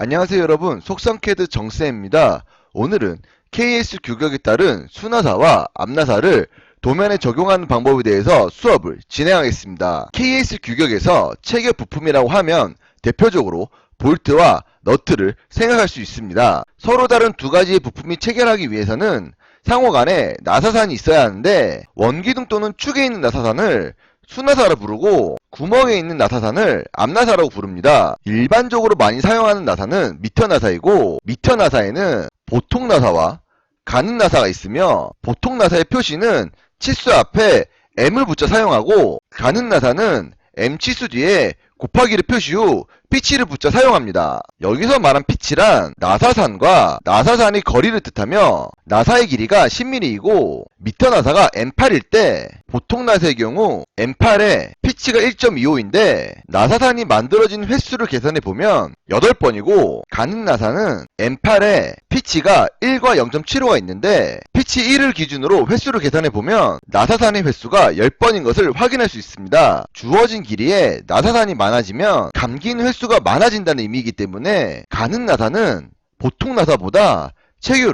안녕하세요 여러분 속성캐드 정쌤입니다. 오늘은 KS 규격에 따른 수나사와 암나사를 도면에 적용하는 방법에 대해서 수업을 진행하겠습니다. KS 규격에서 체결 부품이라고 하면 대표적으로 볼트와 너트를 생각할 수 있습니다. 서로 다른 두 가지의 부품이 체결하기 위해서는 상호 간에 나사산이 있어야 하는데 원기둥 또는 축에 있는 나사산을 수나사라 부르고 구멍에 있는 나사산을 암나사라고 부릅니다. 일반적으로 많이 사용하는 나사는 미터 나사이고 미터 나사에는 보통 나사와 가는 나사가 있으며 보통 나사의 표시는 치수 앞에 M을 붙여 사용하고 가는 나사는 M 치수 뒤에 곱하기를 표시 후 피치를 붙여 사용합니다. 여기서 말한 피치란 나사산과 나사산의 거리를 뜻하며 나사의 길이가 10mm이고 미터 나사가 M8일 때 보통 나사의 경우 M8에 피치가 1.25인데 나사산이 만들어진 횟수를 계산해 보면 8번이고 가는 나사는 M8에 피치가 1과 0.75가 있는데 피치 1을 기준으로 횟수를 계산해 보면 나사산의 횟수가 10번인 것을 확인할 수 있습니다. 주어진 길이에 나사산이 많아지면 감기는 횟수 가 많아진다는 의미이기 때문에 가는 나사는 보통 나사보다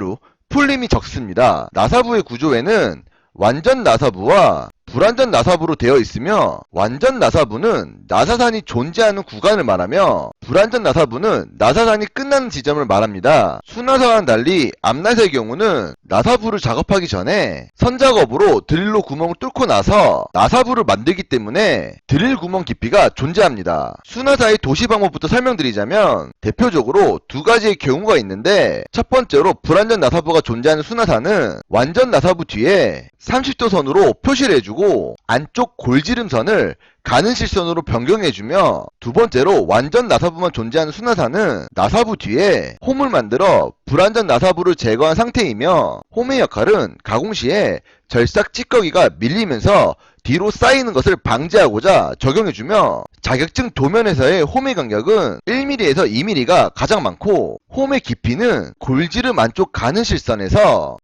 후 풀림이 적습니다. 나사부의 구조에는 완전 나사부와 불완전 나사부로 되어 있으며 완전 나사부는 나사산이 존재하는 구간을 말하며 불완전 나사부는 나사산이 끝나는 지점을 말합니다. 수나사와는 달리 암나사의 경우는 나사부를 작업하기 전에 선작업으로 드릴로 구멍을 뚫고 나서 나사부를 만들기 때문에 드릴 구멍 깊이가 존재합니다. 수나사의 도시 방법부터 설명드리자면 대표적으로 두 가지의 경우가 있는데 첫 번째로 불완전 나사부가 존재하는 수나사는 완전 나사부 뒤에 30도 선으로 표시를 해주고 안쪽 골지름선을 가는 실선으로 변경해주며 두 번째로 완전 나사부만 존재하는 수나사는 나사부 뒤에 홈을 만들어 불완전 나사부를 제거한 상태이며 홈의 역할은 가공 시에 절삭 찌꺼기가 밀리면서 뒤로 쌓이는 것을 방지하고자 적용해주며 자격증 도면에서의 홈의 간격은 1mm에서 2mm가 가장 많고 홈의 깊이는 골지름 안쪽 가는 실선에서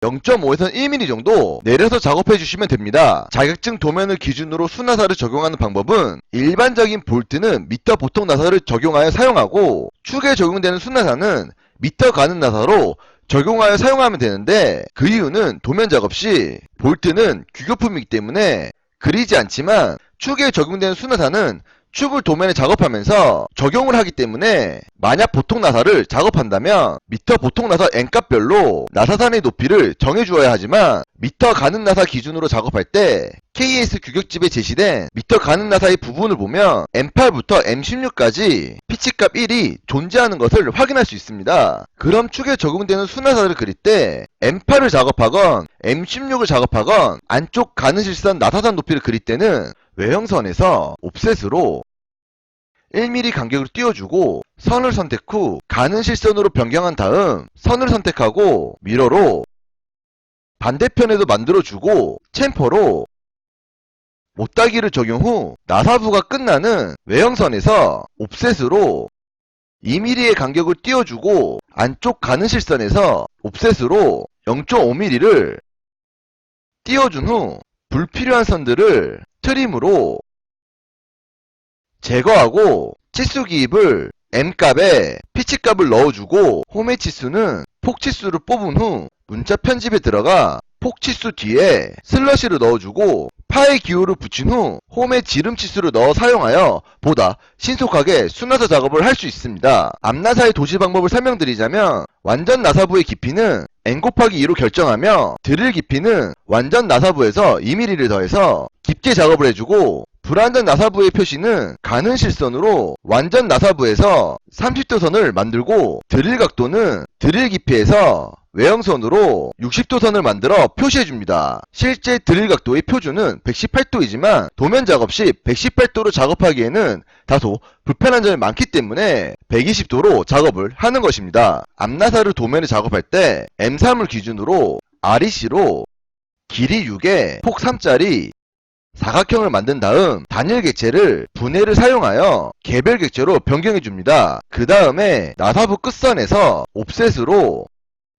0.5에서 1mm 정도 내려서 작업해 주시면 됩니다. 자격증 도면을 기준으로 수나사를 적용하는 방법은 일반적인 볼트는 미터 보통 나사를 적용하여 사용하고 축에 적용되는 수나사는 미터 가는 나사로 적용하여 사용하면 되는데 그 이유는 도면 작업 시 볼트는 규격품이기 때문에 그리지 않지만 축에 적용되는 수나사는 축을 도면에 작업하면서 적용을 하기 때문에 만약 보통 나사를 작업한다면 미터 보통 나사 N값별로 나사산의 높이를 정해주어야 하지만 미터 가는 나사 기준으로 작업할 때 KS 규격집에 제시된 미터 가는 나사의 부분을 보면 M8부터 M16까지 피치값 1이 존재하는 것을 확인할 수 있습니다. 그럼 축에 적용되는 수나사를 그릴 때 M8을 작업하건 M16을 작업하건 안쪽 가는 실선 나사산 높이를 그릴 때는 외형선에서 옵셋으로 1mm 간격을 띄워주고 선을 선택 후 가는 실선으로 변경한 다음 선을 선택하고 미러로 반대편에도 만들어주고 챔퍼로 못따기를 적용 후 나사부가 끝나는 외형선에서 옵셋으로 2mm의 간격을 띄워주고 안쪽 가는 실선에서 옵셋으로 0.5mm를 띄워준 후 불필요한 선들을 트림으로 제거하고 치수 기입을 M값에 피치값을 넣어주고 홈의 치수는 폭치수를 뽑은 후 문자 편집에 들어가 폭치수 뒤에 슬러시를 넣어주고 파의 기호를 붙인 후 홈의 지름 치수를 넣어 사용하여 보다 신속하게 수나사 작업을 할 수 있습니다. 앞나사의 도시 방법을 설명드리자면 완전 나사부의 깊이는 n 곱하기 2로 결정하며 드릴 깊이는 완전 나사부에서 2mm를 더해서 깊게 작업을 해주고 불완전 나사부의 표시는 가는 실선으로 완전 나사부에서 30도 선을 만들고 드릴 각도는 드릴 깊이에서 외형선으로 60도 선을 만들어 표시해줍니다. 실제 드릴 각도의 표준은 118도이지만 도면 작업 시 118도로 작업하기에는 다소 불편한 점이 많기 때문에 120도로 작업을 하는 것입니다. 앞나사를 도면에 작업할 때 M3을 기준으로 REC로 길이 6에 폭 3짜리 사각형을 만든 다음 단일 객체를 분해를 사용하여 개별 객체로 변경해 줍니다. 그 다음에 나사부 끝선에서 옵셋으로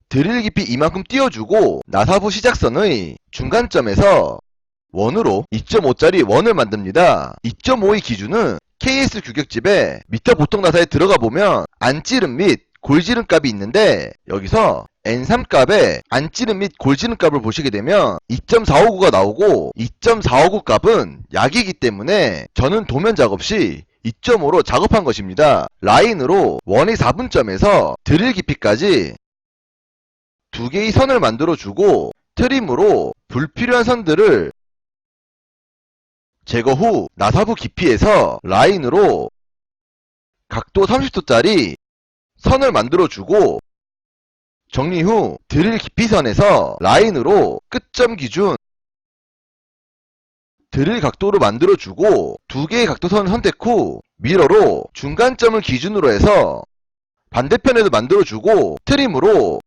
드릴 깊이 이만큼 띄워주고 나사부 시작선의 중간점에서 원으로 2.5짜리 원을 만듭니다. 2.5의 기준은 KS 규격집에 미터 보통 나사에 들어가 보면 안 찌름 및 골지름 값이 있는데 여기서 N3 값에 안찌름 및 골지름 값을 보시게 되면 2.459가 나오고 2.459 값은 약이기 때문에 저는 도면 작업 시 2.5로 작업한 것입니다. 라인으로 원의 4분점에서 드릴 깊이까지 두 개의 선을 만들어 주고 트림으로 불필요한 선들을 제거 후 나사부 깊이에서 라인으로 각도 30도짜리 선을 만들어 주고 정리 후 드릴 깊이선에서 라인으로 끝점 기준 드릴 각도를 만들어 주고 두 개의 각도선을 선택 후 미러로 중간점을 기준으로 해서 반대편에도 만들어 주고 트림으로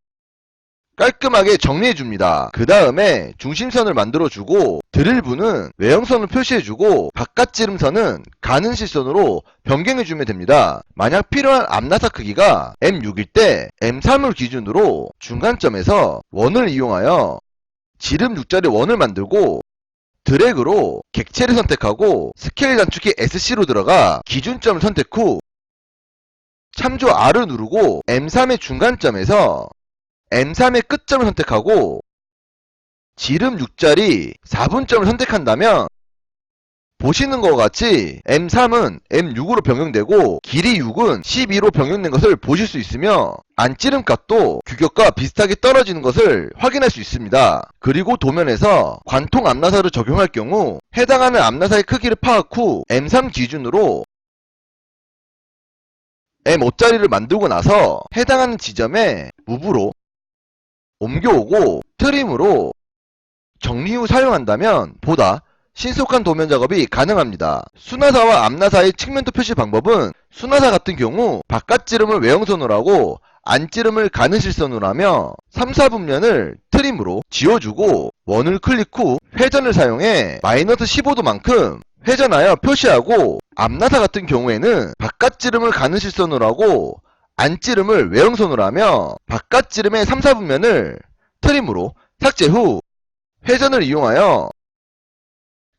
깔끔하게 정리해 줍니다. 그 다음에 중심선을 만들어 주고 드릴부는 외형선을 표시해 주고 바깥 지름선은 가는 실선으로 변경해 주면 됩니다. 만약 필요한 앞나사 크기가 M6일 때 M3을 기준으로 중간점에서 원을 이용하여 지름 6자리 원을 만들고 드래그로 객체를 선택하고 스케일 단축키 SC로 들어가 기준점을 선택 후 참조 R을 누르고 M3의 중간점에서 M3의 끝점을 선택하고 지름 6자리 4분점을 선택한다면 보시는 것과 같이 M3은 M6으로 변경되고 길이 6은 12로 변경된 것을 보실 수 있으며 안찌름 값도 규격과 비슷하게 떨어지는 것을 확인할 수 있습니다. 그리고 도면에서 관통 앞나사를 적용할 경우 해당하는 앞나사의 크기를 파악 후 M3 기준으로 M5짜리를 만들고 나서 해당하는 지점에 무브로 옮겨오고 트림으로 정리 후 사용한다면 보다 신속한 도면 작업이 가능합니다. 수나사와 앞나사의 측면도 표시 방법은 수나사 같은 경우 바깥지름을 외형선으로 하고 안지름을 가는 실선으로 하며 3, 4분면을 트림으로 지워주고 원을 클릭 후 회전을 사용해 마이너스 15도만큼 회전하여 표시하고 앞나사 같은 경우에는 바깥지름을 가는 실선으로 하고 안지름을 외형선으로 하며 바깥지름의 3, 4분면을 트림으로 삭제 후 회전을 이용하여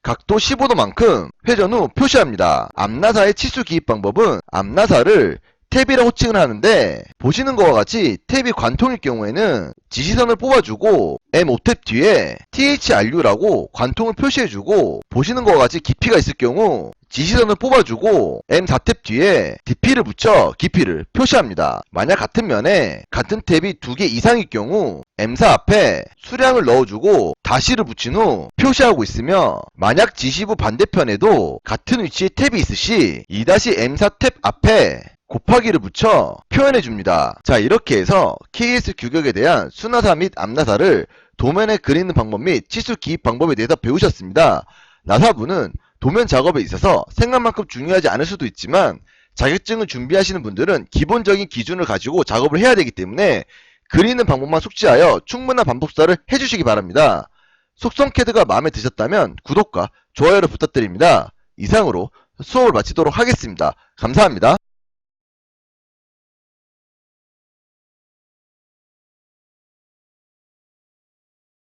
각도 15도만큼 회전 후 표시합니다. 앞나사의 치수 기입 방법은 앞나사를 탭이라 호칭을 하는데 보시는 것과 같이 탭이 관통일 경우에는 지시선을 뽑아주고 M5탭 뒤에 THRU라고 관통을 표시해주고 보시는 것과 같이 깊이가 있을 경우 지시선을 뽑아주고 M4탭 뒤에 DP를 붙여 깊이를 표시합니다. 만약 같은 면에 같은 탭이 두 개 이상일 경우 M4 앞에 수량을 넣어주고 다시를 붙인 후 표시하고 있으며 만약 지시부 반대편에도 같은 위치에 탭이 있으시 2-M4 탭 앞에 곱하기를 붙여 표현해 줍니다. 자 이렇게 해서 KS 규격에 대한 수나사 및 앞나사를 도면에 그리는 방법 및 치수 기입 방법에 대해서 배우셨습니다. 나사부는 도면 작업에 있어서 생각만큼 중요하지 않을 수도 있지만 자격증을 준비하시는 분들은 기본적인 기준을 가지고 작업을 해야 되기 때문에 그리는 방법만 숙지하여 충분한 반복사를 해주시기 바랍니다. 속성 캐드가 마음에 드셨다면 구독과 좋아요를 부탁드립니다. 이상으로 수업을 마치도록 하겠습니다. 감사합니다.